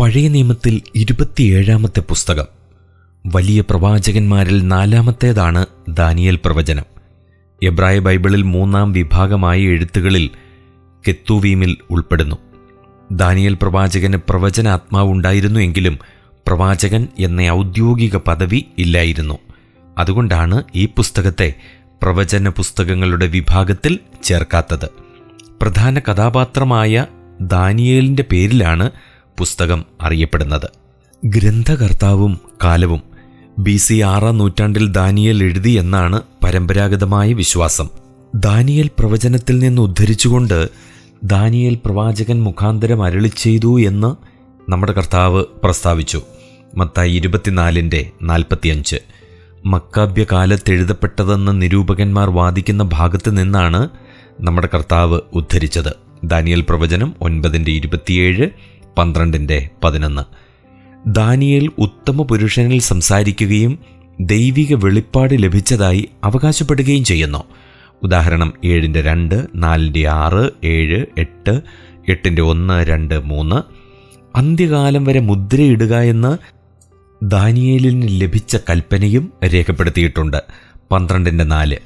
പഴയ നിയമത്തിൽ ഇരുപത്തിയേഴാമത്തെ പുസ്തകം. വലിയ പ്രവാചകന്മാരിൽ നാലാമത്തേതാണ് ദാനിയൽ പ്രവചനം. എബ്രായ ബൈബിളിൽ മൂന്നാം വിഭാഗമായ എഴുത്തുകളിൽ കെത്തുവീമിൽ ഉൾപ്പെടുന്നു. ദാനിയൽ പ്രവാചകന് പ്രവചനാത്മാവുണ്ടായിരുന്നു എങ്കിലും പ്രവാചകൻ എന്ന ഔദ്യോഗിക പദവി ഇല്ലായിരുന്നു. അതുകൊണ്ടാണ് ഈ പുസ്തകത്തെ പ്രവചന പുസ്തകങ്ങളുടെ വിഭാഗത്തിൽ ചേർക്കാത്തത്. പ്രധാന കഥാപാത്രമായ ദാനിയേലിന്റെ പേരിലാണ് പുസ്തകം അറിയപ്പെടുന്നത്. ഗ്രന്ഥകർത്താവും കാലവും ബി സി ആറാം നൂറ്റാണ്ടിൽ ദാനിയൽ എഴുതി എന്നാണ് പരമ്പരാഗതമായ വിശ്വാസം. ദാനിയൽ പ്രവചനത്തിൽ നിന്ന് ഉദ്ധരിച്ചുകൊണ്ട് ദാനിയൽ പ്രവാചകൻ മുഖാന്തരം അരളി ചെയ്തു എന്ന് നമ്മുടെ കർത്താവ് പ്രസ്താവിച്ചു. മത്തായി ഇരുപത്തിനാലിന്റെ നാൽപ്പത്തിയഞ്ച്. മക്കാബ്യ കാലത്ത് എഴുതപ്പെട്ടതെന്ന് നിരൂപകന്മാർ വാദിക്കുന്ന ഭാഗത്ത് നിന്നാണ് നമ്മുടെ കർത്താവ് ഉദ്ധരിച്ചത്. ദാനിയൽ പ്രവചനം ഒൻപതിന്റെ ഇരുപത്തിയേഴ് പന്ത്രണ്ടിന്റെ പതിനൊന്ന്. ദാനിയേൽ ഉത്തമ പുരുഷനിൽ സംസാരിക്കുകയും ദൈവിക വെളിപ്പാട് ലഭിച്ചതായി അവകാശപ്പെടുകയും ചെയ്യുന്നു. ഉദാഹരണം ഏഴിന്റെ രണ്ട് നാലിന്റെ ആറ് ഏഴ് എട്ട് എട്ടിന്റെ ഒന്ന് രണ്ട് മൂന്ന്. അന്ത്യകാലം വരെ മുദ്രയിടുക എന്ന് ദാനിയേലിന് ലഭിച്ച കൽപ്പനയും രേഖപ്പെടുത്തിയിട്ടുണ്ട്. പന്ത്രണ്ടിന്റെ നാല്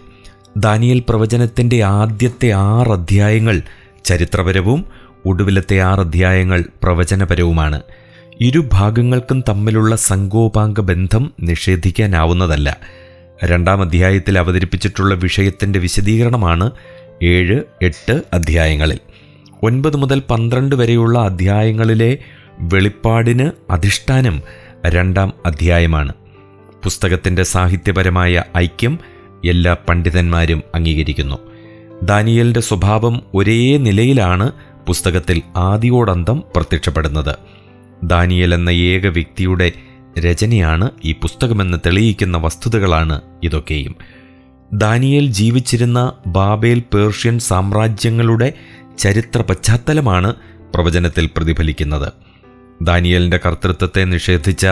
ദാനിയേൽ പ്രവചനത്തിന്റെ ആദ്യത്തെ ആറ് അധ്യായങ്ങൾ ചരിത്രപരവും ഒടുവിലത്തെ ആറ് അധ്യായങ്ങൾ പ്രവചനപരവുമാണ് ഇരുഭാഗങ്ങൾക്കും തമ്മിലുള്ള സംഘോപാംഗ ബന്ധം നിഷേധിക്കാനാവുന്നതല്ല. രണ്ടാം അധ്യായത്തിൽ അവതരിപ്പിച്ചിട്ടുള്ള വിഷയത്തിന്റെ വിശദീകരണമാണ് ഏഴ് എട്ട് അധ്യായങ്ങളിൽ. ഒൻപത് മുതൽ പന്ത്രണ്ട് വരെയുള്ള അധ്യായങ്ങളിലെ വെളിപ്പാടിന് അധിഷ്ഠാനം രണ്ടാം അധ്യായമാണ്. പുസ്തകത്തിന്റെ സാഹിത്യപരമായ ഐക്യം എല്ലാ പണ്ഡിതന്മാരും അംഗീകരിക്കുന്നു. ദാനിയലിന്റെ സ്വഭാവം ഒരേ നിലയിലാണ് പുസ്തകത്തിൽ ആദിയോടന്തം പ്രത്യക്ഷപ്പെടുന്നത്. ദാനിയൽ എന്ന ഏക വ്യക്തിയുടെ രചനയാണ് ഈ പുസ്തകമെന്ന് തെളിയിക്കുന്ന വസ്തുതകളാണ് ഇതൊക്കെയും. ദാനിയേൽ ജീവിച്ചിരുന്ന ബാബേൽ പേർഷ്യൻ സാമ്രാജ്യങ്ങളുടെ ചരിത്ര പശ്ചാത്തലമാണ് പ്രവചനത്തിൽ പ്രതിഫലിക്കുന്നത്. ദാനിയലിന്റെ കർത്തൃത്വത്തെ നിഷേധിച്ച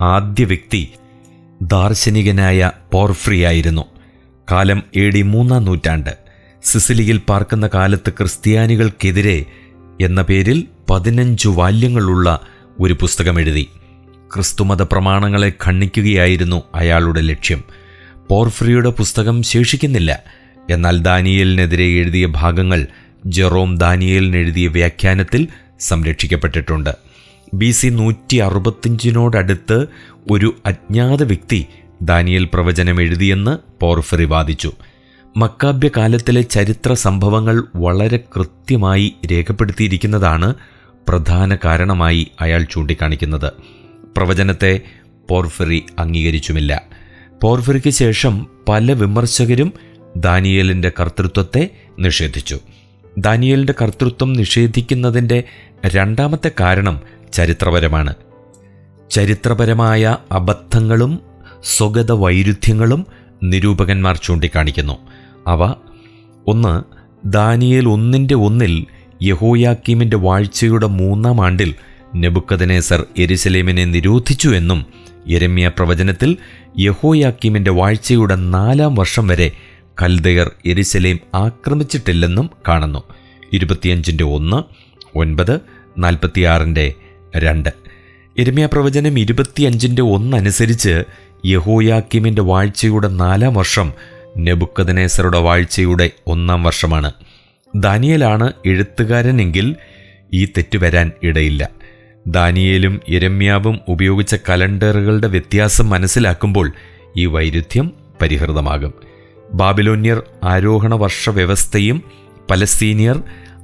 ആദ്യ വ്യക്തി ദാർശനികനായ പോർഫ്രിയായിരുന്നു. കാലം എ ഡി മൂന്നാം നൂറ്റാണ്ട്. സിസിലിയിൽ പാർക്കുന്ന കാലത്ത് ക്രിസ്ത്യാനികൾക്കെതിരെ എന്ന പേരിൽ പതിനഞ്ചു വാല്യങ്ങളുള്ള ഒരു പുസ്തകം എഴുതി. ക്രിസ്തുമത പ്രമാണങ്ങളെ ഖണ്ഡിക്കുകയായിരുന്നു അയാളുടെ ലക്ഷ്യം. പോർഫ്രിയുടെ പുസ്തകം ശേഷിക്കുന്നില്ല. എന്നാൽ ദാനിയലിനെതിരെ എഴുതിയ ഭാഗങ്ങൾ ജെറോം ദാനിയലിനെഴുതിയ വ്യാഖ്യാനത്തിൽ സംരക്ഷിക്കപ്പെട്ടിട്ടുണ്ട്. ബി സി നൂറ്റി അറുപത്തിയഞ്ചിനോടടുത്ത് ഒരു അജ്ഞാത വ്യക്തി ദാനിയൽ പ്രവചനം എഴുതിയെന്ന് പോർഫറി വാദിച്ചു. മക്കാബ്യ കാലത്തിലെ ചരിത്ര സംഭവങ്ങൾ വളരെ കൃത്യമായി രേഖപ്പെടുത്തിയിരിക്കുന്നതാണ് പ്രധാന കാരണമായി അയാൾ ചൂണ്ടിക്കാണിക്കുന്നത്. പ്രവചനത്തെ പോർഫറി അംഗീകരിച്ചുമില്ല. പോർഫറിക്ക് ശേഷം പല വിമർശകരും ദാനിയേലിന്റെ കർത്തൃത്വത്തെ നിഷേധിച്ചു. ദാനിയേലിന്റെ കർത്തൃത്വം നിഷേധിക്കുന്നതിന്റെ രണ്ടാമത്തെ കാരണം ചരിത്രപരമാണ്. ചരിത്രപരമായ അബദ്ധങ്ങളും സ്വഗത വൈരുദ്ധ്യങ്ങളും നിരൂപകന്മാർ ചൂണ്ടിക്കാണിക്കുന്നു. അവ ഒന്ന് ദാനിയേൽ ഒന്നിന്റെ ഒന്നിൽ യഹോയാക്കീമിന്റെ വാഴ്ചയുടെ മൂന്നാം ആണ്ടിൽ നെബുക്കദനേസർ എരുസലേമിനെ നിരോധിച്ചു എന്നും യരമ്യ പ്രവചനത്തിൽ യഹോയാക്കീമിന്റെ വാഴ്ചയുടെ നാലാം വർഷം വരെ കൽദയർ എരുസലേം ആക്രമിച്ചിട്ടില്ലെന്നും കാണുന്നു. ഇരുപത്തിയഞ്ചിന്റെ ഒന്ന് ഒൻപത് നാൽപ്പത്തിയാറിന്റെ രണ്ട്. എരുമ്യ പ്രവചനം ഇരുപത്തിയഞ്ചിന്റെ ഒന്നനുസരിച്ച് യഹോയാക്കിമിന്റെ വാഴ്ചയുടെ നാലാം വർഷം നെബുക്കദനേസറുടെ വാഴ്ചയുടെ ഒന്നാം വർഷമാണ്. ദാനിയലാണ് എഴുത്തുകാരനെങ്കിൽ ഈ തെറ്റ് വരാൻ ഇടയില്ല. ദാനിയേലും ഇരമ്യാവും ഉപയോഗിച്ച കലണ്ടറുകളുടെ വ്യത്യാസം മനസ്സിലാക്കുമ്പോൾ ഈ വൈരുദ്ധ്യം പരിഹൃതമാകും. ബാബിലോന്യർ ആരോഹണ വർഷ വ്യവസ്ഥയും പലസ്തീനിയർ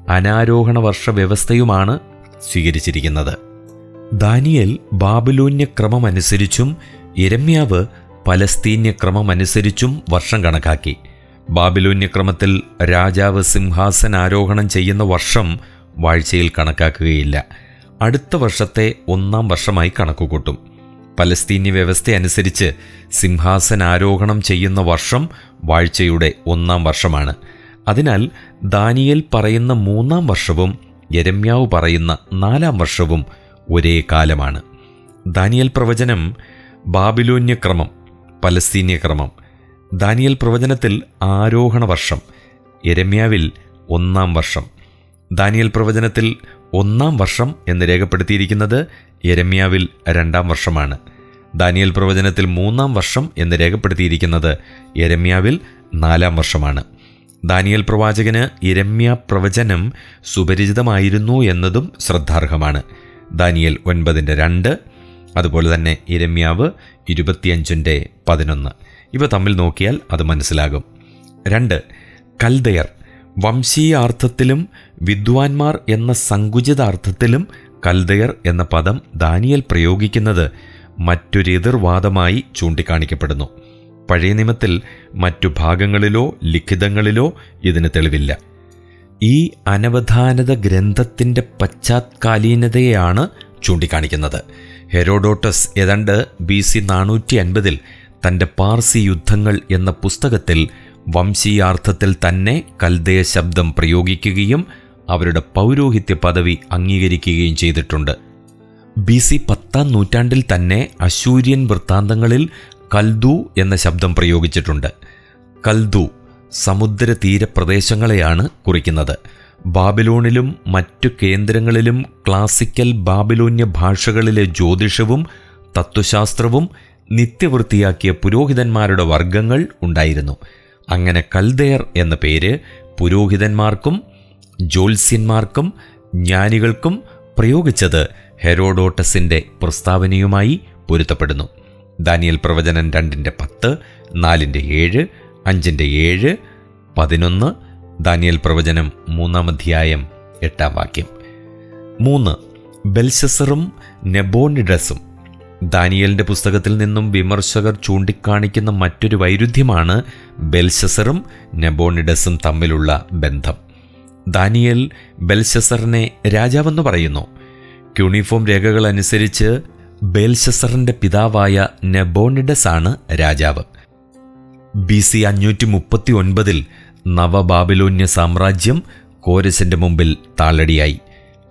അനാരോഹണ വർഷ വ്യവസ്ഥയുമാണ് സ്വീകരിച്ചിരിക്കുന്നത്. ദാനിയൽ ബാബിലോന്യ ക്രമമനുസരിച്ചും ഇരമ്യാവ് പലസ്തീന്യ ക്രമമനുസരിച്ചും വർഷം കണക്കാക്കി. ബാബിലോന്യ ക്രമത്തിൽ രാജാവ് സിംഹാസനാരോഹണം ചെയ്യുന്ന വർഷം വാഴ്ചയിൽ കണക്കാക്കുകയില്ല. അടുത്ത വർഷത്തെ ഒന്നാം വർഷമായി കണക്കുകൂട്ടും. പലസ്തീന്യ വ്യവസ്ഥ അനുസരിച്ച് സിംഹാസനാരോഹണം ചെയ്യുന്ന വർഷം വാഴ്ചയുടെ ഒന്നാം വർഷമാണ്. അതിനാൽ ദാനിയൽ പറയുന്ന മൂന്നാം വർഷവും യരമ്യാവ് പറയുന്ന നാലാം വർഷവും ഒരേ കാലമാണ്. ദാനിയൽ പ്രവചനം ബാബിലോന്യ ക്രമം പലസ്തീന്യ ക്രമം. ദാനിയൽ പ്രവചനത്തിൽ ആരോഹണ വർഷം എരമ്യാവിൽ ഒന്നാം വർഷം. ദാനിയൽ പ്രവചനത്തിൽ ഒന്നാം വർഷം എന്ന് രേഖപ്പെടുത്തിയിരിക്കുന്നത് എരമ്യാവിൽ രണ്ടാം വർഷമാണ്. ദാനിയൽ പ്രവചനത്തിൽ മൂന്നാം വർഷം എന്ന് രേഖപ്പെടുത്തിയിരിക്കുന്നത് എരമ്യാവിൽ നാലാം വർഷമാണ്. ദാനിയൽ പ്രവാചകന് ഇരമ്യ പ്രവചനം സുപരിചിതമായിരുന്നു എന്നതും ശ്രദ്ധാർഹമാണ്. ദാനിയൽ ഒൻപതിന്റെ രണ്ട് അതുപോലെ തന്നെ ഇരമ്യാവ് ഇരുപത്തിയഞ്ചിന്റെ പതിനൊന്ന്. ഇവ തമ്മിൽ നോക്കിയാൽ അത് മനസ്സിലാകും. രണ്ട് കൽദയർ. വംശീയാർത്ഥത്തിലും വിദ്വാൻമാർ എന്ന സങ്കുചിതാർത്ഥത്തിലും കൽദയർ എന്ന പദം ദാനിയൽ പ്രയോഗിക്കുന്നത് മറ്റൊരു എതിർവാദമായി ചൂണ്ടിക്കാണിക്കപ്പെടുന്നു. പഴയ നിയമത്തിൽ മറ്റു ഭാഗങ്ങളിലോ ലിഖിതങ്ങളിലോ ഇതിന് തെളിവില്ല. ഈ അനവധാനത ഗ്രന്ഥത്തിന്റെ പശ്ചാത്കാലീനതയെയാണ് ചൂണ്ടിക്കാണിക്കുന്നത്. ഹെരോഡോട്ടസ് ഏതാണ്ട് ബി സി നാനൂറ്റി അൻപതിൽ തന്റെ പാർസി യുദ്ധങ്ങൾ എന്ന പുസ്തകത്തിൽ വംശീയാർത്ഥത്തിൽ തന്നെ കൽദയ ശബ്ദം പ്രയോഗിക്കുകയും അവരുടെ പൗരോഹിത്യ പദവി അംഗീകരിക്കുകയും ചെയ്തിട്ടുണ്ട്. ബി സി പത്താം നൂറ്റാണ്ടിൽ തന്നെ അശൂര്യൻ വൃത്താന്തങ്ങളിൽ കൽദു എന്ന ശബ്ദം പ്രയോഗിച്ചിട്ടുണ്ട്. കൽദു സമുദ്രതീരപ്രദേശങ്ങളെയാണ് കുറിക്കുന്നത്. ബാബിലോണിലും മറ്റു കേന്ദ്രങ്ങളിലും ക്ലാസിക്കൽ ബാബിലോന്യ ഭാഷകളിലെ ജ്യോതിഷവും തത്വശാസ്ത്രവും നിത്യവൃത്തിയാക്കിയ പുരോഹിതന്മാരുടെ വർഗങ്ങൾ ഉണ്ടായിരുന്നു. അങ്ങനെ കൽദയർ എന്ന പേര് പുരോഹിതന്മാർക്കും ജ്യോത്സ്യന്മാർക്കും ജ്ഞാനികൾക്കും പ്രയോഗിച്ചത് ഹെറോഡോട്ടസിന്റെ പ്രസ്താവനയുമായി പൊരുത്തപ്പെടുന്നു. ദാനിയൽ പ്രവചനം രണ്ടിന്റെ പത്ത് നാലിന്റെ ഏഴ് അഞ്ചിന്റെ ഏഴ് പതിനൊന്ന് ദാനിയൽ പ്രവചനം മൂന്നാം അധ്യായം എട്ടാം വാക്യം. മൂന്ന് ബെൽസസറും നെബോണിഡസും ദാനിയലിന്റെ പുസ്തകത്തിൽ നിന്നും വിമർശകർ ചൂണ്ടിക്കാണിക്കുന്ന മറ്റൊരു വൈരുദ്ധ്യമാണ് ബെൽസസറും നെബോണിഡസും തമ്മിലുള്ള ബന്ധം. ദാനിയൽ ബെൽസസറിനെ രാജാവെന്ന് പറയുന്നു. ക്യൂണിഫോം രേഖകൾ അനുസരിച്ച് ബേൽഷസറിന്റെ പിതാവായ നെബോണിഡസ് ആണ് രാജാവ്. ബി സി അഞ്ഞൂറ്റി മുപ്പത്തി ഒൻപതിൽ നവബാബിലോന്യ സാമ്രാജ്യം കോരസിന്റെ മുമ്പിൽ താളടിയായി.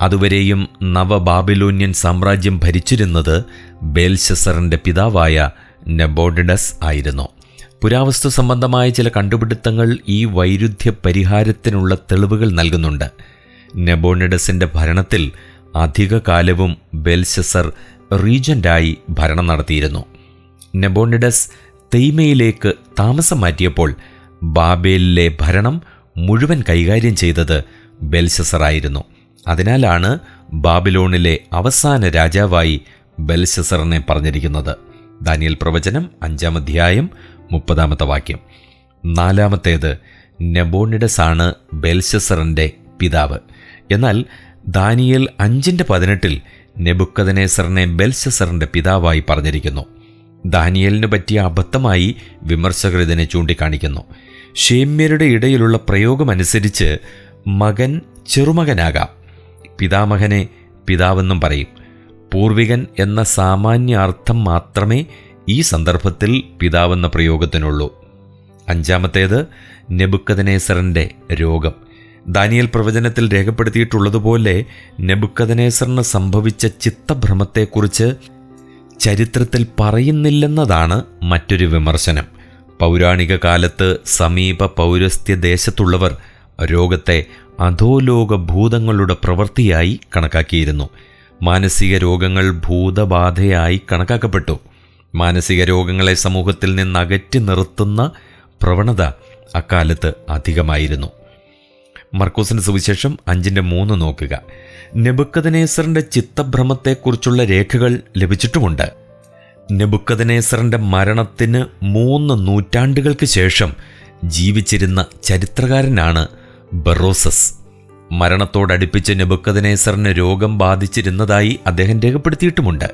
അതുവരെയും നവബാബിലോന്യൻ സാമ്രാജ്യം ഭരിച്ചിരുന്നത് ബേൽഷസറിന്റെ പിതാവായ നെബോഡിഡസ് ആയിരുന്നു. പുരാവസ്തു സംബന്ധമായ ചില കണ്ടുപിടുത്തങ്ങൾ ഈ വൈരുദ്ധ്യ പരിഹാരത്തിനുള്ള തെളിവുകൾ നൽകുന്നുണ്ട്. നെബോണിഡസിന്റെ ഭരണത്തിൽ അധികകാലവും ബെൽഷസർ റീജന്റായി ഭരണം നടത്തിയിരുന്നു. നെബോണിഡസ് തെയ്മയിലേക്ക് താമസം മാറ്റിയപ്പോൾ ബാബേലിലെ ഭരണം മുഴുവൻ കൈകാര്യം ചെയ്തത് ബെൽസസറായിരുന്നു അതിനാലാണ് ബാബിലോണിലെ അവസാന രാജാവായി ബെൽഷസറിനെ പറഞ്ഞിരിക്കുന്നത്. ദാനിയൽ പ്രവചനം അഞ്ചാം അധ്യായം മുപ്പതാമത്തെ വാക്യം. നാലാമത്തേത് നെബോണിഡസ് ആണ് ബെൽഷസറിന്റെ പിതാവ്. എന്നാൽ ദാനിയൽ അഞ്ചിന്റെ പതിനെട്ടിൽ നെബുക്കദനേസറിനെ ബെൽസസറിന്റെ പിതാവായി പറഞ്ഞിരിക്കുന്നു. ദാനിയലിന് പറ്റിയ അബദ്ധമായി വിമർശകർ ഇതിനെ ചൂണ്ടിക്കാണിക്കുന്നു. ഷേമ്യരുടെ ഇടയിലുള്ള പ്രയോഗമനുസരിച്ച് മകൻ ചെറുമകനാകാം. പിതാമകനെ പിതാവെന്നും പറയും. പൂർവികൻ എന്ന സാമാന്യ അർത്ഥം മാത്രമേ ഈ സന്ദർഭത്തിൽ പിതാവെന്ന പ്രയോഗത്തിനുള്ളൂ. അഞ്ചാമത്തേത് നെബുക്കദനേസറിന്റെ രോഗം. ദാനിയൽ പ്രവചനത്തിൽ രേഖപ്പെടുത്തിയിട്ടുള്ളതുപോലെ നെബുക്കദനേസറിന് സംഭവിച്ച ചിത്തഭ്രമത്തെക്കുറിച്ച് ചരിത്രത്തിൽ പറയുന്നില്ലെന്നതാണ് മറ്റൊരു വിമർശനം. പൗരാണിക കാലത്ത് സമീപ പൗരസ്ത്യ ദേശത്തുള്ളവർ രോഗത്തെ അധോലോക ഭൂതങ്ങളുടെ പ്രവൃത്തിയായി കണക്കാക്കിയിരുന്നു. മാനസിക രോഗങ്ങൾ ഭൂതബാധയായി കണക്കാക്കപ്പെട്ടു. മാനസിക രോഗങ്ങളെ സമൂഹത്തിൽ നിന്ന് അകറ്റി നിർത്തുന്ന പ്രവണത അക്കാലത്ത് അധികമായിരുന്നു. മർക്കോസിന് സുവിശേഷം അഞ്ചിന്റെ മൂന്ന് നോക്കുക. നെബുക്കദനേസറിന്റെ ചിത്തഭ്രമത്തെക്കുറിച്ചുള്ള രേഖകൾ ലഭിച്ചിട്ടുമുണ്ട്. നെബുക്കദനേസറിന്റെ മരണത്തിന് മൂന്ന് നൂറ്റാണ്ടുകൾക്ക് ശേഷം ജീവിച്ചിരുന്ന ചരിത്രകാരനാണ് ബറോസസ്. മരണത്തോടടുപ്പിച്ച് നെബുക്കദനേസറിന് രോഗം ബാധിച്ചിരുന്നതായി അദ്ദേഹം രേഖപ്പെടുത്തിയിട്ടുമുണ്ട്.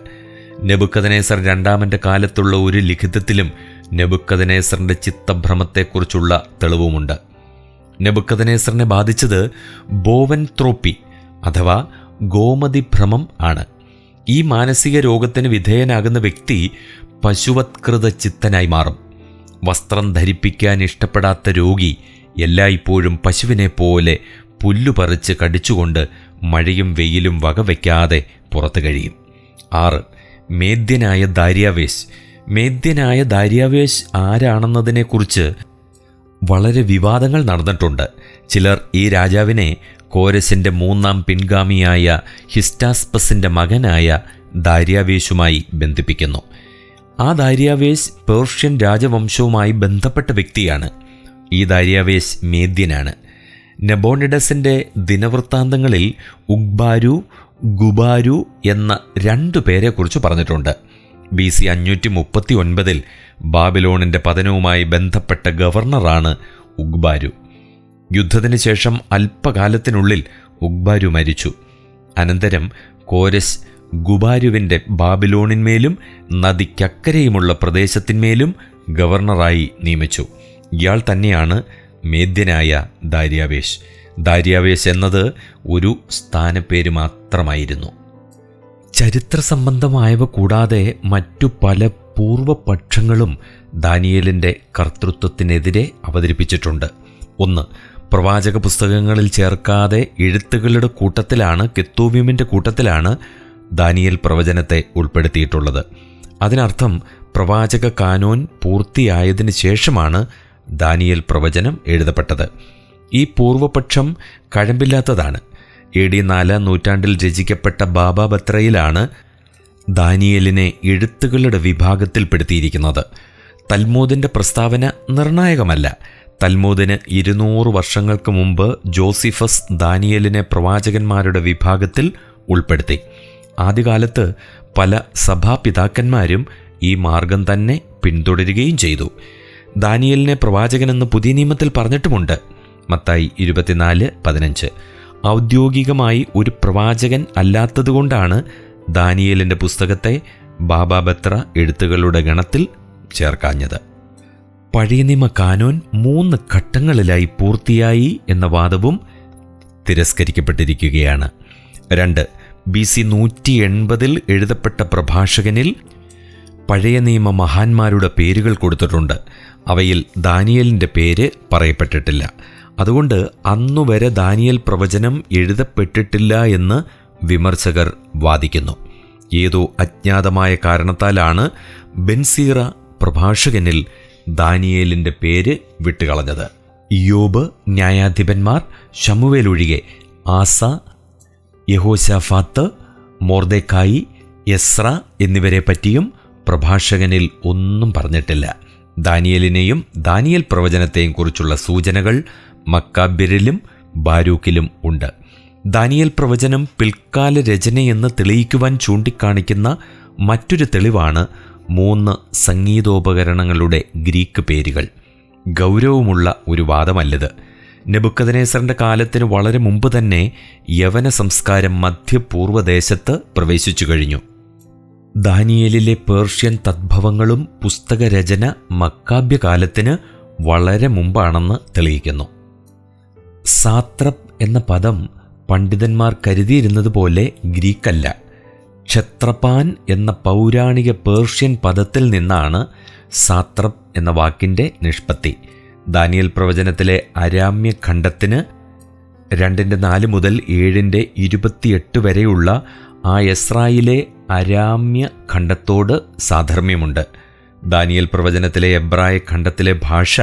നെബുക്കദനേസർ രണ്ടാമന്റെ കാലത്തുള്ള ഒരു ലിഖിതത്തിലും നെബുക്കദനേസറിന്റെ ചിത്തഭ്രമത്തെക്കുറിച്ചുള്ള തെളിവുമുണ്ട്. നെബുക്കദനേസറിനെ ബാധിച്ചത് ബോവൻ ത്രോപ്പി അഥവാ ഗോമതിഭ്രമം ആണ്. ഈ മാനസിക രോഗത്തിന് വിധേയനാകുന്ന വ്യക്തി പശുവത്കൃത ചിത്തനായി മാറും. വസ്ത്രം ധരിപ്പിക്കാൻ ഇഷ്ടപ്പെടാത്ത രോഗി എല്ലായ്പ്പോഴും പശുവിനെ പോലെ പുല്ലു പറിച്ച് കടിച്ചുകൊണ്ട് മഴയും വെയിലും വകവയ്ക്കാതെ പുറത്തു കഴിയും. ആറ് മേദ്യനായ ദാര്യാവേശ്. മേദ്യനായ ദാര്യാവേശ് ആരാണെന്നതിനെക്കുറിച്ച് വളരെ വിവാദങ്ങൾ നടന്നിട്ടുണ്ട്. ചിലർ ഈ രാജാവിനെ കോരസിന്റെ മൂന്നാം പിൻഗാമിയായ ഹിസ്റ്റാസ്പസിന്റെ മകനായ ദാര്യാവേശുമായി ബന്ധിപ്പിക്കുന്നു. ആ ദാര്യാവേശ് പേർഷ്യൻ രാജവംശവുമായി ബന്ധപ്പെട്ട വ്യക്തിയാണ്. ഈ ദാര്യാവേശ് മേദ്യനാണ്. നെബോണിഡസിന്റെ ദിനവൃത്താന്തങ്ങളിൽ ഉഗ്ബാരു ഗുബാരു എന്ന രണ്ടു പേരെക്കുറിച്ച് പറഞ്ഞിട്ടുണ്ട്. ബി സി അഞ്ഞൂറ്റി മുപ്പത്തി ഒൻപതിൽ ബാബിലോണിന്റെ പതനവുമായി ബന്ധപ്പെട്ട ഗവർണറാണ് ഉഗ്ബാരു. യുദ്ധത്തിന് ശേഷം അല്പകാലത്തിനുള്ളിൽ ഉഗ്ബാരു മരിച്ചു. അനന്തരം കോരസ് ഗുബാരുവിന്റെ ബാബിലോണിന്മേലും നദിക്കക്കരയുമുള്ള പ്രദേശത്തിന്മേലും ഗവർണറായി നിയമിച്ചു. ഇയാൾ തന്നെയാണ് മേദ്യനായ ദാര്യാവേശ് ദാര്യാവേശ് എന്നത് ഒരു സ്ഥാനപ്പേര് മാത്രമായിരുന്നു. ചരിത്ര സംബന്ധമായവ കൂടാതെ മറ്റു പല പൂർവപക്ഷങ്ങളും ദാനിയലിന്റെ കർത്തൃത്വത്തിനെതിരെ അവതരിപ്പിച്ചിട്ടുണ്ട്. ഒന്ന് പ്രവാചക പുസ്തകങ്ങളിൽ ചേർക്കാതെ എഴുത്തുകളുടെ കൂട്ടത്തിലാണ് കെത്തൂവ്യമിന്റെ കൂട്ടത്തിലാണ് ദാനിയൽ പ്രവചനത്തെ ഉൾപ്പെടുത്തിയിട്ടുള്ളത്. അതിനർത്ഥം പ്രവാചക കാനോൻ പൂർത്തിയായതിന് ശേഷമാണ് ദാനിയൽ പ്രവചനം എഴുതപ്പെട്ടത്. ഈ പൂർവപക്ഷം കഴമ്പില്ലാത്തതാണ്. എ ഡി നാലാം നൂറ്റാണ്ടിൽ രചിക്കപ്പെട്ട ബാബ ബത്രയിലാണ് ദാനിയലിനെ എഴുത്തുകളുടെ വിഭാഗത്തിൽപ്പെടുത്തിയിരിക്കുന്നത്. തൽമൂദിന്റെ പ്രസ്താവന നിർണായകമല്ല. തൽമൂദിന് ഇരുന്നൂറ് വർഷങ്ങൾക്ക് മുമ്പ് ജോസിഫസ് ദാനിയലിനെ പ്രവാചകന്മാരുടെ വിഭാഗത്തിൽ ഉൾപ്പെടുത്തി. ആദ്യകാലത്ത് പല സഭാപിതാക്കന്മാരും ഈ മാർഗം തന്നെ പിന്തുടരുകയും ചെയ്തു. ദാനിയലിനെ പ്രവാചകനെന്ന് പുതിയ നിയമത്തിൽ പറഞ്ഞിട്ടുമുണ്ട്. മത്തായി ഇരുപത്തിനാല് പതിനഞ്ച്. ഔദ്യോഗികമായി ഒരു പ്രവാചകൻ അല്ലാത്തതുകൊണ്ടാണ് ദാനിയലിന്റെ പുസ്തകത്തെ ബാബ ബത്ര എഴുത്തുകളുടെ ഗണത്തിൽ ചേർക്കാഞ്ഞത്. പഴയ നിയമ കാനോൻ മൂന്ന് ഘട്ടങ്ങളിലായി പൂർത്തിയായി എന്ന വാദവും തിരസ്കരിക്കപ്പെട്ടിരിക്കുകയാണ്. രണ്ട് ബി സി നൂറ്റി എൺപതിൽ എഴുതപ്പെട്ട പ്രഭാഷകനിൽ പഴയ നിയമ മഹാന്മാരുടെ പേരുകൾ കൊടുത്തിട്ടുണ്ട്. അവയിൽ ദാനിയലിന്റെ പേര് പറയപ്പെട്ടിട്ടില്ല. അതുകൊണ്ട് അന്നുവരെ ദാനിയൽ പ്രവചനം എഴുതപ്പെട്ടിട്ടില്ല എന്ന് വിമർശകർ വാദിക്കുന്നു. ഏതോ അജ്ഞാതമായ കാരണത്താലാണ് ബെൻസീറ പ്രഭാഷകനിൽ ദാനിയേലിന്റെ പേര് വിട്ടുകളഞ്ഞത്. യോബ് ന്യായാധിപന്മാർ ഷമുവേൽ ഒഴികെ ആസ യഹോശാഫാത്ത് മോർദേക്കായി എസ്ര എന്നിവരെ പറ്റിയും പ്രഭാഷകനിൽ ഒന്നും പറഞ്ഞിട്ടില്ല. ദാനിയലിനെയും ദാനിയൽ പ്രവചനത്തെയും കുറിച്ചുള്ള സൂചനകൾ മക്കാബിരിലും ബാരൂക്കിലും ഉണ്ട്. ദാനിയൽ പ്രവചനം പിൽക്കാല രചനയെന്ന് തെളിയിക്കുവാൻ ചൂണ്ടിക്കാണിക്കുന്ന മറ്റൊരു തെളിവാണ് മൂന്ന് സംഗീതോപകരണങ്ങളുടെ ഗ്രീക്ക് പേരുകൾ. ഗൗരവമുള്ള ഒരു വാദമല്ലത്. നെബുക്കദനേസറിന്റെ കാലത്തിന് വളരെ മുമ്പ് തന്നെ യവന സംസ്കാരം മധ്യപൂർവദേശത്ത് പ്രവേശിച്ചു കഴിഞ്ഞു. ദാനിയലിലെ പേർഷ്യൻ തദ്ഭവങ്ങളും പുസ്തകരചന മക്കാബ്യകാലത്തിന് വളരെ മുമ്പാണെന്ന് തെളിയിക്കുന്നു. സാത്രപ് എന്ന പദം പണ്ഡിതന്മാർ കരുതിയിരുന്നത് പോലെ ഗ്രീക്കല്ല. ക്ഷത്രപാൻ എന്ന പൗരാണിക പേർഷ്യൻ പദത്തിൽ നിന്നാണ് സാത്രപ് എന്ന വാക്കിന്റെ നിഷ്പത്തി. ദാനിയൽ പ്രവചനത്തിലെ അരാമ്യ ഖണ്ഡത്തിന് രണ്ടിന്റെ നാല് മുതൽ ഏഴിന്റെ ഇരുപത്തിയെട്ട് വരെയുള്ള ആ എസ്രായിലെ അരാമ്യ ഖണ്ഡത്തോട് സാധർമ്യമുണ്ട് ദാനിയൽ പ്രവചനത്തിലെ എബ്രായ ഖണ്ഡത്തിലെ ഭാഷ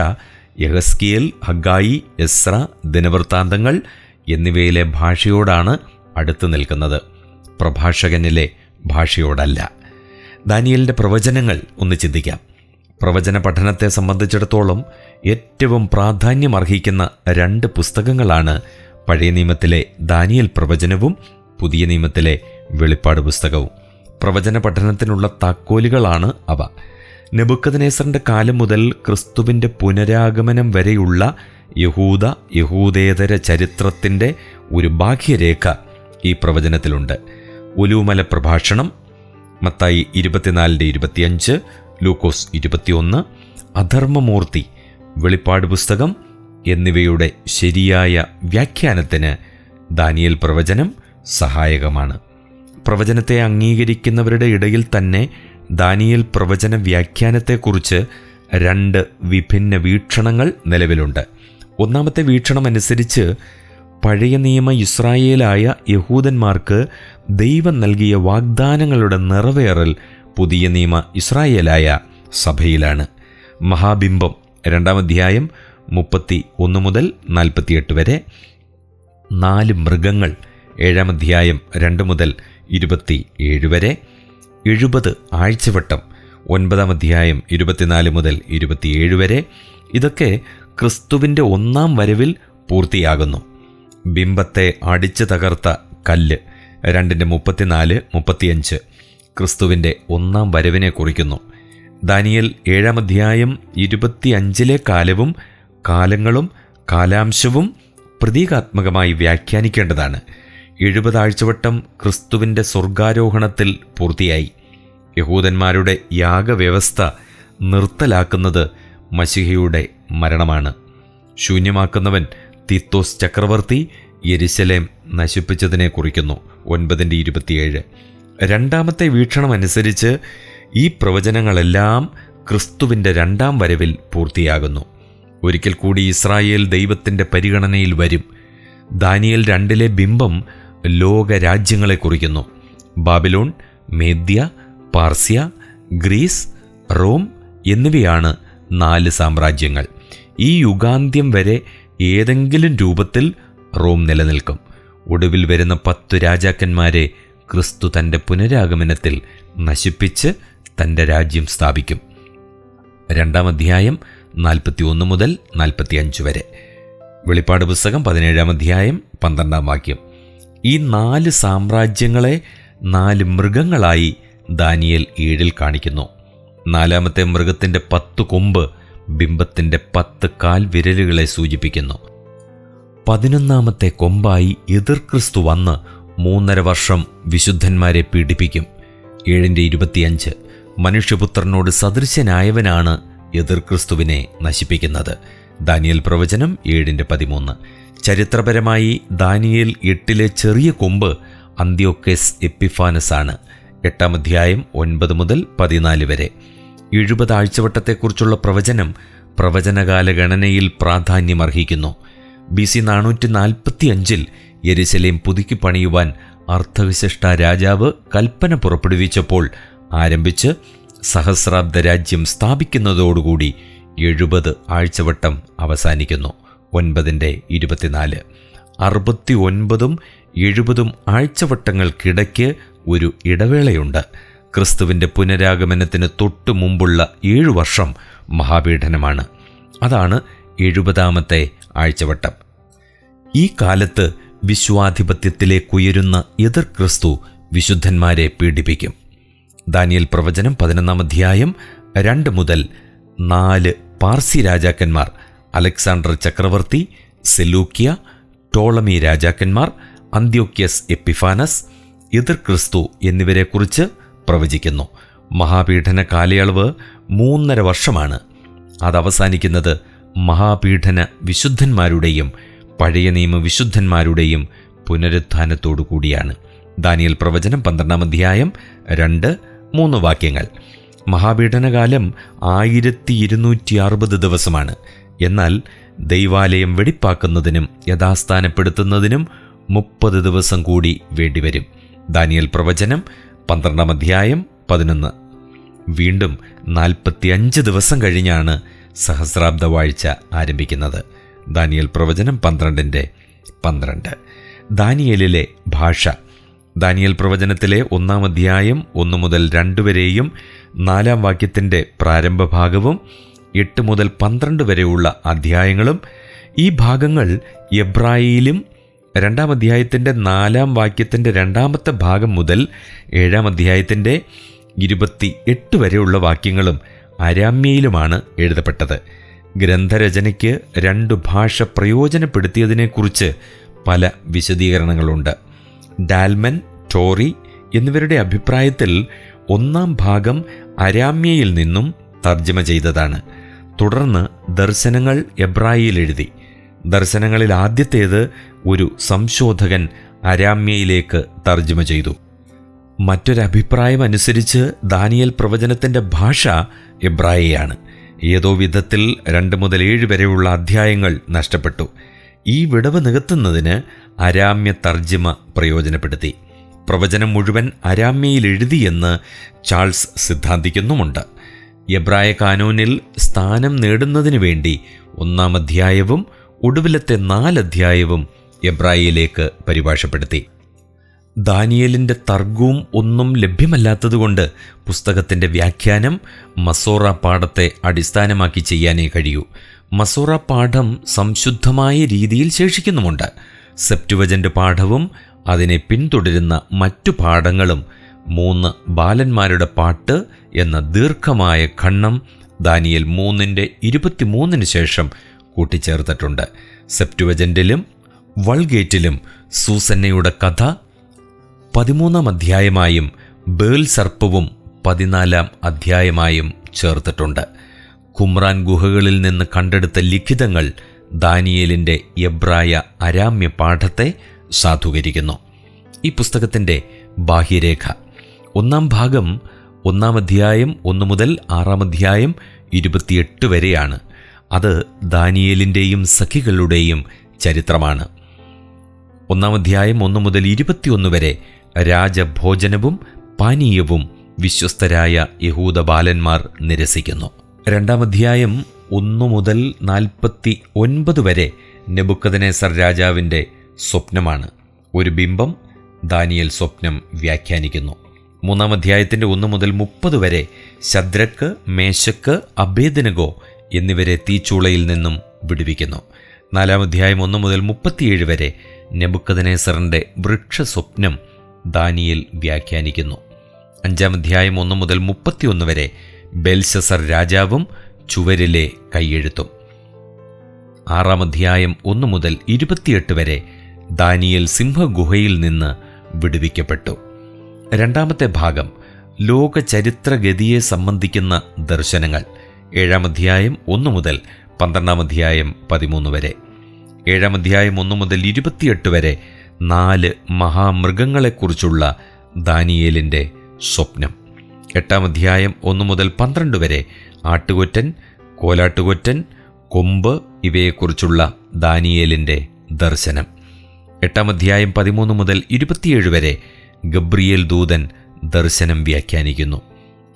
യഹസ്കിയൽ ഹഗായി എസ്ര ദിനവൃത്താന്തങ്ങൾ എന്നിവയിലെ ഭാഷയോടാണ് അടുത്തു നിൽക്കുന്നത്. പ്രഭാഷകനിലെ ഭാഷയോടല്ല. ദാനിയലിന്റെ പ്രവചനങ്ങൾ ഒന്ന് ചിന്തിക്കാം. പ്രവചന പഠനത്തെ സംബന്ധിച്ചിടത്തോളം ഏറ്റവും പ്രാധാന്യം അർഹിക്കുന്ന രണ്ട് പുസ്തകങ്ങളാണ് പഴയ നിയമത്തിലെ ദാനിയൽ പ്രവചനവും പുതിയ നിയമത്തിലെ വെളിപ്പാട് പുസ്തകവും. പ്രവചന പഠനത്തിനുള്ള താക്കോലുകളാണ് അവ. നെബുക്കദനേസറിന്റെ കാലം മുതൽ ക്രിസ്തുവിന്റെ പുനരാഗമനം വരെയുള്ള യഹൂദ യഹൂദേതര ചരിത്രത്തിന്റെ ഒരു ബാഹ്യരേഖ ഈ പ്രവചനത്തിലുണ്ട്. ഒലൂമല പ്രഭാഷണം മത്തായി ഇരുപത്തിനാലിന്റെ ഇരുപത്തിയഞ്ച് ലൂക്കോസ് ഇരുപത്തിയൊന്ന് അധർമ്മമൂർത്തി വെളിപ്പാട് പുസ്തകം എന്നിവയുടെ ശരിയായ വ്യാഖ്യാനത്തിന് ദാനിയൽ പ്രവചനം സഹായകമാണ്. പ്രവചനത്തെ അംഗീകരിക്കുന്നവരുടെ ഇടയിൽ തന്നെ ദാനിയൽ പ്രവചന വ്യാഖ്യാനത്തെക്കുറിച്ച് രണ്ട് വിഭിന്ന വീക്ഷണങ്ങൾ നിലവിലുണ്ട്. ഒന്നാമത്തെ വീക്ഷണം അനുസരിച്ച് പഴയ നിയമ ഇസ്രായേലായ യഹൂദന്മാർക്ക് ദൈവം നൽകിയ വാഗ്ദാനങ്ങളുടെ നിറവേറൽ പുതിയ നിയമ ഇസ്രായേലായ സഭയിലാണ്. മഹാബിംബം രണ്ടാം അധ്യായം മുപ്പത്തി ഒന്ന് മുതൽ നാൽപ്പത്തിയെട്ട് വരെ. നാല് മൃഗങ്ങൾ ഏഴാം അധ്യായം രണ്ട് മുതൽ ഇരുപത്തി ഏഴ് വരെ. എഴുപത് ആഴ്ചവട്ടം ഒൻപതാം അധ്യായം ഇരുപത്തിനാല് മുതൽ ഇരുപത്തിയേഴ് വരെ. ഇതൊക്കെ ക്രിസ്തുവിന്റെ ഒന്നാം വരവിൽ പൂർത്തിയാകുന്നു. ബിംബത്തെ അടിച്ചു തകർത്ത കല്ല്. രണ്ടിന്റെ മുപ്പത്തിനാല് മുപ്പത്തിയഞ്ച്. ക്രിസ്തുവിന്റെ ഒന്നാം വരവിനെ കുറിക്കുന്നു. ദാനിയൽ ഏഴാം അധ്യായം ഇരുപത്തിയഞ്ചിലെ കാലവും കാലങ്ങളും കാലാംശവും പ്രതീകാത്മകമായി വ്യാഖ്യാനിക്കേണ്ടതാണ്. എഴുപതാഴ്ചവട്ടം ക്രിസ്തുവിന്റെ സ്വർഗാരോഹണത്തിൽ പൂർത്തിയായി. യഹൂദന്മാരുടെ യാഗവ്യവസ്ഥ നിർത്തലാക്കുന്നത് മഷിഹയുടെ മരണമാണ്. ശൂന്യമാക്കുന്നവൻ തീത്തോസ് ചക്രവർത്തി യെരുശലേം നശിപ്പിച്ചതിനെ കുറിക്കുന്നു. ഒൻപതിന്റെ ഇരുപത്തിയേഴ്. രണ്ടാമത്തെ വീക്ഷണം അനുസരിച്ച് ഈ പ്രവചനങ്ങളെല്ലാം ക്രിസ്തുവിന്റെ രണ്ടാം വരവിൽ പൂർത്തിയാകുന്നു. ഒരിക്കൽ കൂടി ഇസ്രായേൽ ദൈവത്തിന്റെ പരിഗണനയിൽ വരും. ദാനിയൽ രണ്ടിലെ ബിംബം ലോകരാജ്യങ്ങളെ കുറിക്കുന്നു. ബാബിലോൺ മേദ്യ പാർസ്യ ഗ്രീസ് റോം എന്നിവയാണ് നാല് സാമ്രാജ്യങ്ങൾ. ഈ യുഗാന്ത്യം വരെ ഏതെങ്കിലും രൂപത്തിൽ റോം നിലനിൽക്കും. ഒടുവിൽ വരുന്ന പത്തു രാജാക്കന്മാരെ ക്രിസ്തു തന്റെ പുനരാഗമനത്തിൽ നശിപ്പിച്ച് തന്റെ രാജ്യം സ്ഥാപിക്കും. രണ്ടാം അധ്യായം നാൽപ്പത്തി ഒന്ന് മുതൽ നാൽപ്പത്തി അഞ്ച് വരെ. വെളിപ്പാട് പുസ്തകം പതിനേഴാം അധ്യായം പന്ത്രണ്ടാം വാക്യം. ഈ നാല് സാമ്രാജ്യങ്ങളെ നാല് മൃഗങ്ങളായി ദാനിയൽ ഏഴിൽ കാണിക്കുന്നു. നാലാമത്തെ മൃഗത്തിന്റെ പത്ത് കൊമ്പ് ബിംബത്തിന്റെ പത്ത് കാൽ വിരലുകളെ സൂചിപ്പിക്കുന്നു. പതിനൊന്നാമത്തെ കൊമ്പായി എതിർ ക്രിസ്തു വന്ന് മൂന്നര വർഷം വിശുദ്ധന്മാരെ പീഡിപ്പിക്കും. ഏഴിന്റെ ഇരുപത്തിയഞ്ച്. മനുഷ്യപുത്രനോട് സദൃശനായവനാണ് എതിർ ക്രിസ്തുവിനെ നശിപ്പിക്കുന്നത്. ദാനിയൽ പ്രവചനം ഏഴിന്റെ പതിമൂന്ന്. ചരിത്രപരമായി ദാനിയൽ എട്ടിലെ ചെറിയ കൊമ്പ് അന്ത്യോക്കെസ് എപ്പിഫാനസ് ആണ് എട്ടാം അധ്യായം ഒൻപത് മുതൽ പതിനാല് വരെ. എഴുപത് ആഴ്ചവട്ടത്തെക്കുറിച്ചുള്ള പ്രവചനം പ്രവചനകാല ഗണനയിൽ പ്രാധാന്യമർഹിക്കുന്നു. ബി സി നാനൂറ്റി നാൽപ്പത്തി അഞ്ചിൽ യരിശലേം പുതുക്കി പണിയുവാൻ അർത്ഥവിശിഷ്ട രാജാവ് കൽപ്പന പുറപ്പെടുവിച്ചപ്പോൾ ആരംഭിച്ച് സഹസ്രാബ്ദ രാജ്യം സ്ഥാപിക്കുന്നതോടുകൂടി എഴുപത് ആഴ്ചവട്ടം അവസാനിക്കുന്നു. ഒൻപതിന്റെ ഇരുപത്തിനാല്. അറുപത്തി ഒൻപതും എഴുപതും ആഴ്ചവട്ടങ്ങൾക്കിടയ്ക്ക് ഒരു ഇടവേളയുണ്ട്. ക്രിസ്തുവിന്റെ പുനരാഗമനത്തിന് തൊട്ടു മുമ്പുള്ള ഏഴു വർഷം മഹാപീഠനമാണ് അതാണ് എഴുപതാമത്തെ ആഴ്ചവട്ടം. ഈ കാലത്ത് വിശ്വാധിപത്യത്തിലേക്കുയരുന്ന എതിർ ക്രിസ്തു വിശുദ്ധന്മാരെ പീഡിപ്പിക്കും. ദാനിയൽ പ്രവചനം പതിനൊന്നാം അധ്യായം രണ്ട് മുതൽ നാല് പാർസി രാജാക്കന്മാർ അലക്സാണ്ടർ ചക്രവർത്തി സെലൂക്കിയ ടോളമി രാജാക്കന്മാർ അന്ത്യോക്യസ് എപ്പിഫാനസ് എതിർ ക്രിസ്തു എന്നിവരെക്കുറിച്ച് പ്രവചിക്കുന്നു. മഹാപീഠന കാലയളവ് മൂന്നര വർഷമാണ്. അതവസാനിക്കുന്നത് മഹാപീഠന വിശുദ്ധന്മാരുടെയും പഴയ നിയമ വിശുദ്ധന്മാരുടെയും പുനരുത്ഥാനത്തോടു കൂടിയാണ്. ദാനിയൽ പ്രവചനം പന്ത്രണ്ടാം അധ്യായം രണ്ട് മൂന്ന് വാക്യങ്ങൾ. മഹാപീഠനകാലം ആയിരത്തി ഇരുന്നൂറ്റി അറുപത് ദിവസമാണ്. എന്നാൽ ദൈവാലയം വെടിപ്പാക്കുന്നതിനും യഥാസ്ഥാനപ്പെടുത്തുന്നതിനും മുപ്പത് ദിവസം കൂടി വേണ്ടിവരും. ദാനിയൽ പ്രവചനം പന്ത്രണ്ടാം അധ്യായം പതിനൊന്ന്. വീണ്ടും നാൽപ്പത്തിയഞ്ച് ദിവസം കഴിഞ്ഞാണ് സഹസ്രാബ്ദ വാഴ്ച ആരംഭിക്കുന്നത്. ദാനിയൽ പ്രവചനം പന്ത്രണ്ടിന്റെ പന്ത്രണ്ട്. ദാനിയലിലെ ഭാഷ. ദാനിയൽ പ്രവചനത്തിലെ ഒന്നാം അധ്യായം ഒന്ന് മുതൽ രണ്ട് വരെയും നാലാം വാക്യത്തിന്റെ പ്രാരംഭ ഭാഗവും എട്ട് മുതൽ പന്ത്രണ്ട് വരെയുള്ള അധ്യായങ്ങളും ഈ ഭാഗങ്ങൾ എബ്രായിലും രണ്ടാം അധ്യായത്തിന്റെ നാലാം വാക്യത്തിന്റെ രണ്ടാമത്തെ ഭാഗം മുതൽ ഏഴാം അധ്യായത്തിന്റെ ഇരുപത്തി എട്ട് വരെയുള്ള വാക്യങ്ങളും അരാമ്യയിലുമാണ് എഴുതപ്പെട്ടത്. ഗ്രന്ഥരചനയ്ക്ക് രണ്ടു ഭാഷ പ്രയോജനപ്പെടുത്തിയതിനെക്കുറിച്ച് പല വിശദീകരണങ്ങളുണ്ട്. ഡാൽമൻ ടോറി എന്നിവരുടെ അഭിപ്രായത്തിൽ ഒന്നാം ഭാഗം അരാമ്യയിൽ നിന്നും തർജമ ചെയ്തതാണ്. തുടർന്ന് ദർശനങ്ങൾ എബ്രായിയിൽ എഴുതി. ദർശനങ്ങളിൽ ആദ്യത്തേത് ഒരു സംശോധകൻ അരാമ്യയിലേക്ക് തർജമ ചെയ്തു. മറ്റൊരഭിപ്രായം അനുസരിച്ച് ദാനിയൽ പ്രവചനത്തിന്റെ ഭാഷ എബ്രായയാണ്. ഏതോ വിധത്തിൽ രണ്ട് മുതൽ ഏഴ് വരെയുള്ള അധ്യായങ്ങൾ നഷ്ടപ്പെട്ടു. ഈ വിടവ് നികത്തുന്നതിന് അരാമ്യ തർജിമ പ്രയോജനപ്പെടുത്തി. പ്രവചനം മുഴുവൻ അരാമ്യയിൽ എഴുതിയെന്ന് ചാൾസ് സിദ്ധാന്തിക്കുന്നുമുണ്ട്. എബ്രായ കാനോനിൽ സ്ഥാനം നേടുന്നതിന് വേണ്ടി ഒന്നാം അധ്യായവും ഒടുവിലത്തെ നാലധ്യായവും എബ്രായിലേക്ക് പരിഭാഷപ്പെടുത്തി. ദാനിയലിന്റെ തർക്കവും ഒന്നും ലഭ്യമല്ലാത്തതുകൊണ്ട് പുസ്തകത്തിന്റെ വ്യാഖ്യാനം മസോറ പാഠത്തെ അടിസ്ഥാനമാക്കി ചെയ്യാനേ കഴിയൂ. മസോറ പാഠം സംശുദ്ധമായ രീതിയിൽ ശേഷിക്കുന്നുമുണ്ട്. സെപ്റ്റുവജന്റെ പാഠവും അതിനെ പിന്തുടരുന്ന മറ്റു പാഠങ്ങളും മൂന്ന് ബാലന്മാരുടെ പാട്ട് എന്ന ദീർഘമായ ഖണ്ണം ദാനിയൽ മൂന്നിന്റെ ഇരുപത്തിമൂന്നിന് ശേഷം കൂട്ടിച്ചേർത്തിട്ടുണ്ട്. സെപ്റ്റുവജന്റിലും വൾഗേറ്റിലും സൂസന്നയുടെ കഥ പതിമൂന്നാം അധ്യായമായും ബേൽ സർപ്പവും പതിനാലാം അധ്യായമായും ചേർത്തിട്ടുണ്ട്. കുമ്രാൻ ഗുഹകളിൽ നിന്ന് കണ്ടെടുത്ത ലിഖിതങ്ങൾ ദാനിയേലിന്റെ എബ്രായ അരാമ്യ പാഠത്തെ സാധൂകരിക്കുന്നു. ഈ പുസ്തകത്തിന്റെ ബാഹ്യരേഖ. ഒന്നാം ഭാഗം ഒന്നാം അധ്യായം ഒന്ന് മുതൽ ആറാം അധ്യായം ഇരുപത്തിയെട്ട് വരെയാണ്. അത് ദാനിയേലിന്റെയും സഖികളുടെയും ചരിത്രമാണ്. ഒന്നാം അധ്യായം ഒന്ന് മുതൽ ഇരുപത്തിയൊന്ന് വരെ രാജഭോജനവും പാനീയവും വിശ്വസ്തരായ യഹൂദ ബാലന്മാർ നിരസിക്കുന്നു. രണ്ടാം അധ്യായം ഒന്നു മുതൽ നാൽപ്പത്തി ഒൻപത് വരെ നെബുക്കദനേസർ രാജാവിന്റെ സ്വപ്നമാണ്. ഒരു ബിംബം ദാനിയൽ സ്വപ്നം വ്യാഖ്യാനിക്കുന്നു. മൂന്നാം അധ്യായത്തിന്റെ ഒന്ന് മുതൽ മുപ്പത് വരെ ശദ്രക്ക് മേശക്ക് അഭേദനഗോ എന്നിവരെ തീച്ചൂളയിൽ നിന്നും വിടുവിക്കുന്നു. നാലാം അധ്യായം ഒന്ന് മുതൽ മുപ്പത്തിയേഴ് വരെ നെബുക്കദനേസറിന്റെ വൃക്ഷസ്വപ്നം ദാനിയൽ വ്യാഖ്യാനിക്കുന്നു. അഞ്ചാം അധ്യായം ഒന്ന് മുതൽ മുപ്പത്തിയൊന്ന് വരെ ബെൽസസർ രാജാവും ചുവരിലെ കൈയെഴുത്തും. ആറാം അധ്യായം ഒന്ന് മുതൽ ഇരുപത്തിയെട്ട് വരെ ദാനിയൽ സിംഹഗുഹയിൽ നിന്ന് വിടുവിക്കപ്പെട്ടു. രണ്ടാമത്തെ ഭാഗം ലോകചരിത്രഗതിയെ സംബന്ധിക്കുന്ന ദർശനങ്ങൾ. ഏഴാം അധ്യായം ഒന്ന് മുതൽ പന്ത്രണ്ടാം അധ്യായം പതിമൂന്ന് വരെ. ഏഴാം അധ്യായം ഒന്ന് മുതൽ ഇരുപത്തിയെട്ട് വരെ നാല് മഹാമൃഗങ്ങളെക്കുറിച്ചുള്ള ദാനിയേലിന്റെ സ്വപ്നം. എട്ടാം അധ്യായം ഒന്ന് മുതൽ പന്ത്രണ്ട് വരെ ആട്ടുകൊറ്റൻ കോലാട്ടുകൊറ്റൻ കൊമ്പ് ഇവയെക്കുറിച്ചുള്ള ദാനിയേലിന്റെ ദർശനം. എട്ടാം അധ്യായം പതിമൂന്ന് മുതൽ ഇരുപത്തിയേഴ് വരെ ഗബ്രിയേൽ ദൂതൻ ദർശനം വ്യാഖ്യാനിക്കുന്നു.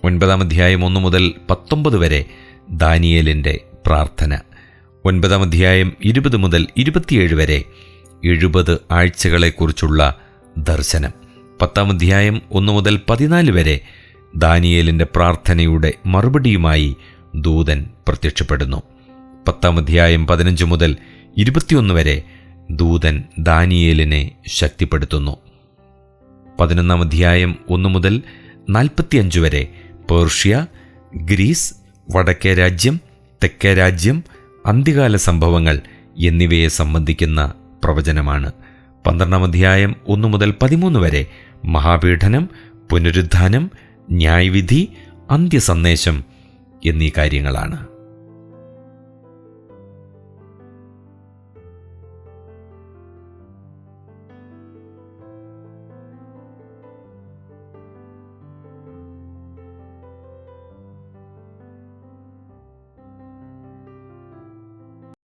ഒൻപതാം അധ്യായം ഒന്ന് മുതൽ പത്തൊമ്പത് വരെ ദാനിയേലിന്റെ പ്രാർത്ഥന. ഒൻപതാം അധ്യായം ഇരുപത് മുതൽ ഇരുപത്തിയേഴ് വരെ എഴുപത് ആഴ്ചകളെക്കുറിച്ചുള്ള ദർശനം. പത്താം അധ്യായം ഒന്ന് മുതൽ പതിനാല് വരെ ദാനിയേലിന്റെ പ്രാർത്ഥനയുടെ മറുപടിയുമായി ദൂതൻ പ്രത്യക്ഷപ്പെടുന്നു. പത്താം അധ്യായം പതിനഞ്ച് മുതൽ ഇരുപത്തിയൊന്ന് വരെ ദൂതൻ ദാനിയേലിനെ ശക്തിപ്പെടുത്തുന്നു. പതിനൊന്നാം അധ്യായം ഒന്ന് മുതൽ നാൽപ്പത്തിയഞ്ച് വരെ പേർഷ്യ ഗ്രീസ് വടക്കേ രാജ്യം തെക്കേ രാജ്യം അന്ത്യകാല സംഭവങ്ങൾ എന്നിവയെ സംബന്ധിക്കുന്ന പ്രവചനമാണ്. പന്ത്രണ്ടാം അധ്യായം ഒന്നു മുതൽ പതിമൂന്ന് വരെ മഹാപീഠനം പുനരുദ്ധാനം ന്യായവിധി അന്ത്യസന്ദേശം എന്നീ കാര്യങ്ങളാണ്.